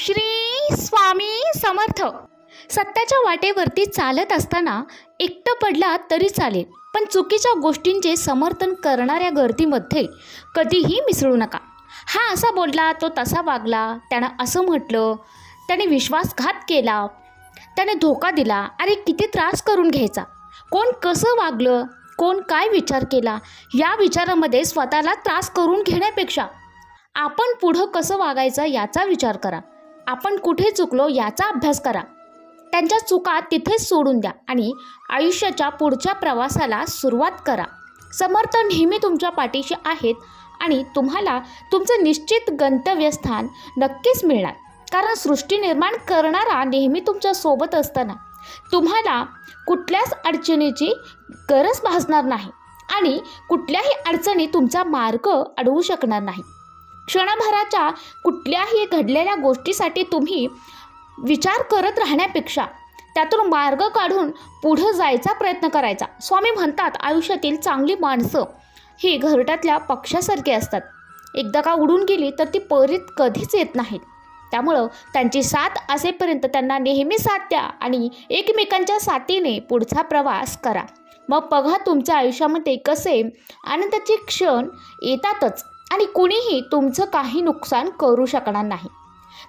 श्री स्वामी समर्थ. सत्याच्या वाटेवरती चालत असताना एकटं पडला तरी चालेल पण चुकीच्या गोष्टींचे समर्थन करणाऱ्या गर्दीमध्ये कधीही मिसळू नका. हा असा बोलला तो तसा वागला त्यानं असं म्हटलं त्याने विश्वासघात केला त्याने धोका दिला अरे किती त्रास करून घ्यायचा. कोण कसं वागलं कोण काय विचार केला या विचारामध्ये स्वतःला त्रास करून घेण्यापेक्षा आपण पुढं कसं वागायचं याचा विचार करा. आपण कुठे चुकलो याचा अभ्यास करा. त्यांच्या चुका तिथेच सोडून द्या आणि आयुष्याच्या पुढच्या प्रवासाला सुरुवात करा. समर्थ नेहमी तुमच्या पाठीशी आहेत आणि तुम्हाला तुमचं निश्चित गंतव्यस्थान नक्कीच मिळणार. कारण सृष्टी निर्माण करणारा नेहमी तुमच्यासोबत असताना तुम्हाला कुठल्याच अडचणीची गरज भासणार नाही आणि कुठल्याही अडचणी तुमचा मार्ग अडवू शकणार नाही. क्षणभराच्या कुठल्याही घडलेल्या गोष्टीसाठी तुम्ही विचार करत राहण्यापेक्षा त्यातून मार्ग काढून पुढं जायचा प्रयत्न करायचा. स्वामी म्हणतात आयुष्यातील चांगली माणसं ही घरट्यातल्या पक्षासारखी असतात. एकदा का उडून गेली तर ती परत कधीच येत नाहीत. त्यामुळं त्यांची साथ असेपर्यंत त्यांना नेहमी साथ द्या आणि एकमेकांच्या साथीने पुढचा प्रवास करा. मग बघा तुमच्या आयुष्यामध्ये कसे आनंदाचे क्षण येतातच. आणि कुणीही तुमचं काही नुकसान करू शकणार नाही.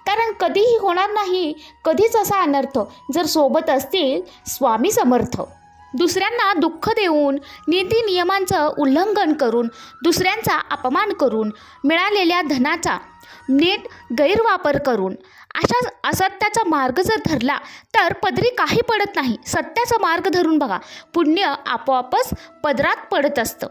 कारण कधीही होणार नाही कधीच असा अनर्थ जर सोबत असतील स्वामी समर्थ. दुसऱ्यांना दुःख देऊन नीती नियमांचं उल्लंघन करून दुसऱ्यांचा अपमान करून मिळालेल्या धनाचा नीट गैरवापर करून अशा असत्याचा मार्ग जर धरला तर पदरी काही पडत नाही. सत्याचा मार्ग धरून बघा पुण्य आपोआपच पदरात पडत असतं.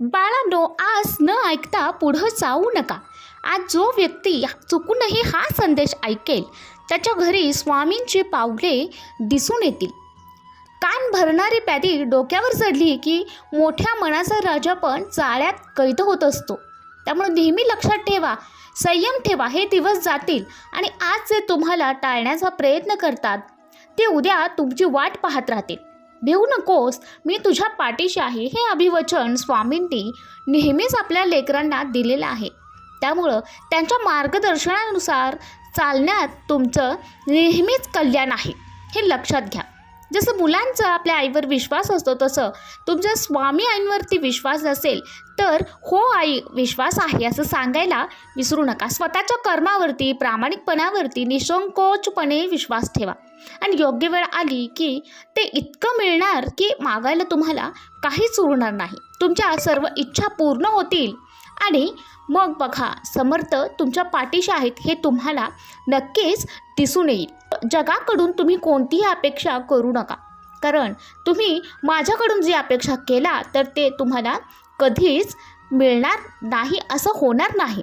बाळांनो आज न ऐकता पुढं जाऊ नका. आज जो व्यक्ती चुकूनही हा संदेश ऐकेल त्याच्या घरी स्वामींची पावले दिसून येतील. कान भरणारी प्यादी डोक्यावर चढली की मोठ्या मनाचा राजा पण चाळ्यात कैद होत असतो. त्यामुळे नेहमी लक्षात ठेवा संयम ठेवा हे दिवस जातील आणि आज जे तुम्हाला टाळण्याचा प्रयत्न करतात ते उद्या तुमची वाट पाहत राहतील. भिवू नकोस मी तुझ्या पाठीशी आहे हे अभिवचन स्वामींनी नेहमीच आपल्या लेकरांना दिलेलं आहे. त्यामुळं त्यांच्या मार्गदर्शनानुसार चालण्यात तुमचं नेहमीच कल्याण आहे हे लक्षात घ्या. जसं मुलांचा आपल्या आईवर विश्वास असतो तसं तुमच्या स्वामी आईंवरती विश्वास असेल तर हो आई विश्वास आहे असं सांगायला विसरू नका. स्वतःच्या कर्मावरती प्रामाणिकपणावरती निसंकोचपणे विश्वास ठेवा. आणि योग्य वेळ आली की ते इतकं मिळणार की मागायला तुम्हाला काहीच उरणार नाही. तुमच्या सर्व इच्छा पूर्ण होतील. आणि मग बघा समर्थ तुमच्या पाठीशी आहेत हे तुम्हाला नक्कीच दिसून येईल. जगाकडून तुम्ही कोणतीही अपेक्षा करू नका. कारण तुम्ही माझ्याकडून जी अपेक्षा केला तर ते तुम्हाला कधीच मिळणार नाही असं होणार नाही.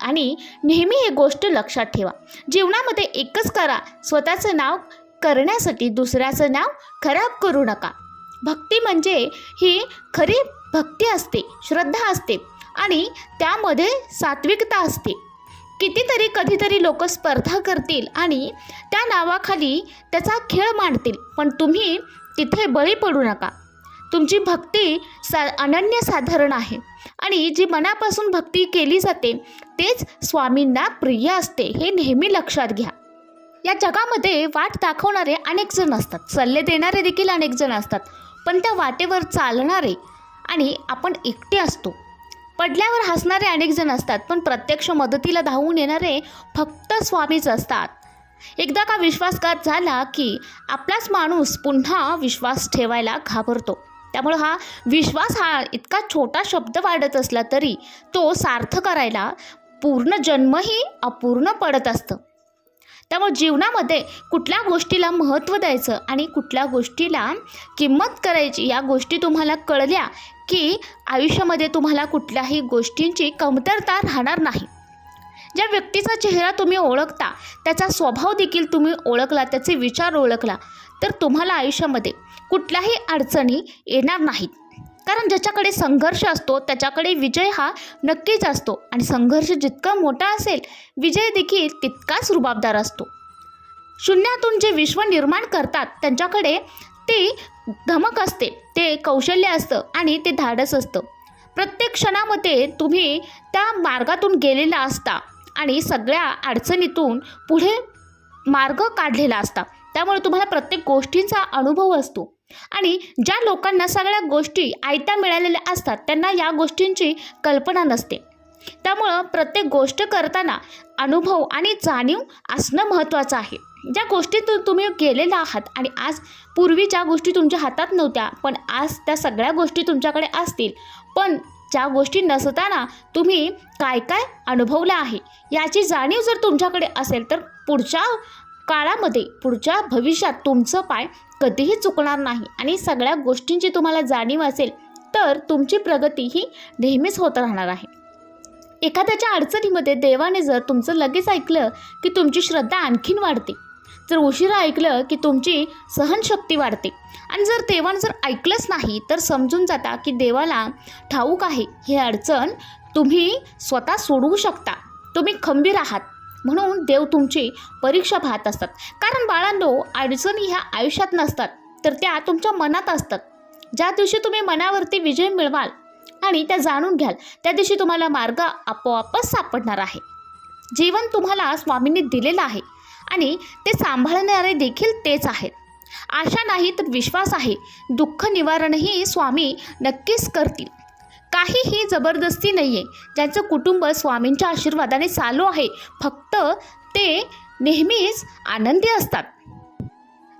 आणि नेहमी ही गोष्ट लक्षात ठेवा. जीवनामध्ये एकच करा स्वतःचं नाव करण्यासाठी दुसऱ्याचं नाव खराब करू नका. भक्ती म्हणजे ही खरी भक्ती असते श्रद्धा असते. आणि त्यामध्ये सात्विकता असते. कितीतरी कधीतरी लोक स्पर्धा करतील आणि त्या नावाखाली त्याचा खेळ मांडतील. पण तुम्ही तिथे बळी पडू नका. तुमची भक्ती सा अनन्यसाधारण आहे. आणि जी मनापासून भक्ती केली जाते तेच स्वामींना प्रिय असते हे नेहमी लक्षात घ्या. या जगामध्ये वाट दाखवणारे अनेक जण असतात. सल्ले देणारे देखील अनेक जण असतात. पण त्या वाटेवर चालणारे आणि आपण एकटे असतो. पडल्यावर हसणारे अनेक जण असतात पण प्रत्यक्ष मदतीला धावून येणारे फक्त स्वामीच असतात. एकदा का विश्वासघात झाला की आपलाच माणूस पुन्हा विश्वास ठेवायला घाबरतो. त्यामुळे हा विश्वास हा इतका छोटा शब्द वाढत असला तरी तो सार्थ करायला पूर्ण जन्मही अपूर्ण पडत असतं. त्यामुळे जीवनामध्ये कुठल्या गोष्टीला महत्त्व द्यायचं आणि कुठल्या गोष्टीला किंमत करायची या गोष्टी तुम्हाला कळल्या की आयुष्यामध्ये तुम्हाला कुठल्याही गोष्टींची कमतरता राहणार नाही. ज्या व्यक्तीचा चेहरा तुम्ही ओळखता त्याचा स्वभाव देखील तुम्ही ओळखला त्याचे विचार ओळखला तर तुम्हाला आयुष्यामध्ये कुठल्याही अडचणी येणार नाहीत. कारण ज्याच्याकडे संघर्ष असतो त्याच्याकडे विजय हा नक्कीच असतो. आणि संघर्ष जितका मोठा असेल विजय देखील तितकाच रुबाबदार असतो. शून्यातून जे विश्व निर्माण करतात त्यांच्याकडे ते धमक असते ते कौशल्य असतं आणि ते धाडस असतं. प्रत्येक क्षणामध्ये तुम्ही त्या मार्गातून गेलेला असता आणि सगळ्या अडचणीतून पुढे मार्ग काढलेला असता. त्यामुळे तुम्हाला प्रत्येक गोष्टींचा अनुभव असतो. आणि ज्या लोकांना सगळ्या गोष्टी आयत्या मिळालेल्या असतात त्यांना या गोष्टींची कल्पना नसते. त्यामुळं प्रत्येक गोष्ट करताना अनुभव आणि जाणीव असणं महत्त्वाचं आहे. ज्या गोष्टीतून तुम्ही गेलेला आहात आणि आज पूर्वी ज्या गोष्टी तुमच्या हातात नव्हत्या पण आज त्या सगळ्या गोष्टी तुमच्याकडे असतील पण ज्या गोष्टी नसताना तुम्ही काय काय अनुभवलं आहे याची जाणीव जर तुमच्याकडे असेल तर पुढच्या काळामध्ये पुढच्या भविष्यात तुमचं पाय कधीही चुकणार नाही आणि सगळ्या गोष्टींची तुम्हाला जाणीव असेल तर तुमची प्रगती ही नेहमीच होत राहणार आहे. एखाद्याच्या अडचणीमध्ये देवाने जर तुमचं लगेच ऐकलं की तुमची श्रद्धा आणखीन वाढते जर उशिरा ऐकलं की तुमची सहनशक्ती वाढते आणि जर देवानं जर ऐकलंच नाही तर समजून जाता की देवाला ठाऊक आहे ही अडचण तुम्ही स्वतः सोडवू शकता तुम्ही खंबीर आहात. म्हणून देव तुमची परीक्षा पाहत असतात. कारण बाळांनो अडचणी ह्या आयुष्यात नसतात तर त्या तुमच्या मनात असतात. ज्या दिवशी तुम्ही मनावरती विजय मिळवाल आणि त्या जाणून घ्याल त्या दिवशी तुम्हाला मार्ग आपोआपच सापडणार आहे. जीवन तुम्हाला स्वामींनी दिलेलं आहे आणि ते सांभाळणारे देखील तेच आहेत. आशा नाही तर विश्वास आहे. दुःख निवारणही स्वामी नक्कीच करतील. काहीही जबरदस्ती नाही आहे ज्यांचं कुटुंब स्वामींच्या आशीर्वादाने चालू आहे फक्त ते नेहमीच आनंदी असतात.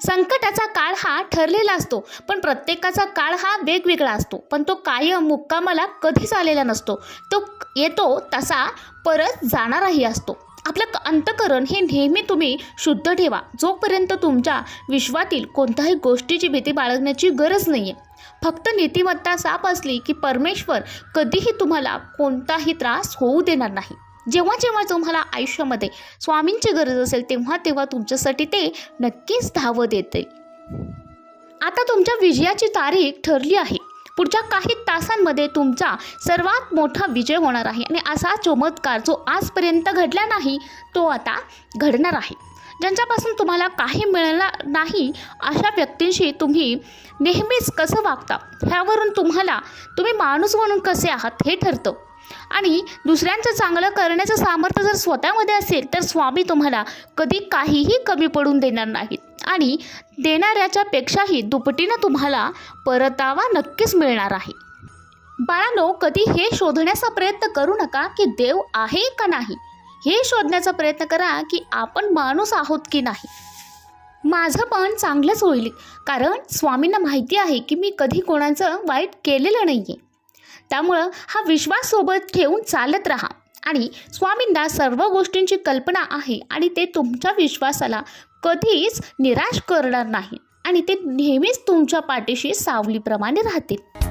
संकटाचा काळ हा ठरलेला असतो पण प्रत्येकाचा काळ हा वेगवेगळा असतो. पण तो कायम मुक्कामाला कधीच आलेला नसतो. तो येतो तसा परत जाणाराही असतो. आपलं अंतकरण हे नेहमी तुम्ही शुद्ध ठेवा. जोपर्यंत तुमच्या विश्वातील कोणत्याही गोष्टीची भीती बाळगण्याची गरज नाही आहे फक्त नीतिमत्ता साप असली की परमेश्वर कधीही तुम्हाला कोणताही त्रास होऊ देणार नाही. जेव्हा जेव्हा तुम्हाला आयुष्यामध्ये स्वामींची गरज असेल तेव्हा तेव्हा तुमच्यासाठी ते नक्कीच धावं देते. आता तुमच्या विजयाची तारीख ठरली आहे. पुढच्या काही तासांमध्ये तुमचा सर्वात मोठा विजय होणार आहे. आणि असा चमत्कार जो आजपर्यंत घडला नाही तो आता घडणार आहे. ज्यांच्यापासून तुम्हाला काही मिळणार नाही अशा व्यक्तींशी तुम्ही नेहमीच कसं वागता? ह्यावरून तुम्हाला तुम्ही माणूस म्हणून कसे आहात हे ठरतं. आणि दुसऱ्यांचं चांगलं करण्याचं सामर्थ्य जर स्वतःमध्ये असेल तर स्वामी तुम्हाला कधी काहीही कमी पडून देणार नाहीत. आणि देणाऱ्याच्या पेक्षाही दुपटीनं तुम्हाला परतावा नक्कीच मिळणार आहे. बाळांनो कधी हे शोधण्याचा प्रयत्न करू नका की देव आहे का नाही. हे शोधण्याचा प्रयत्न करा की आपण माणूस आहोत की नाही. माझं पण चांगलंच होईल कारण स्वामींना माहिती आहे की मी कधी कोणाचं वाईट केलेलं नाही आहे त्यामुळं हा विश्वास सोबत ठेवून चालत राहा. आणि स्वामींना सर्व गोष्टींची कल्पना आहे आणि ते तुमच्या विश्वासाला कधीच निराश करणार नाही. आणि ते नेहमीच तुमच्या पाठीशी सावलीप्रमाणे राहतील.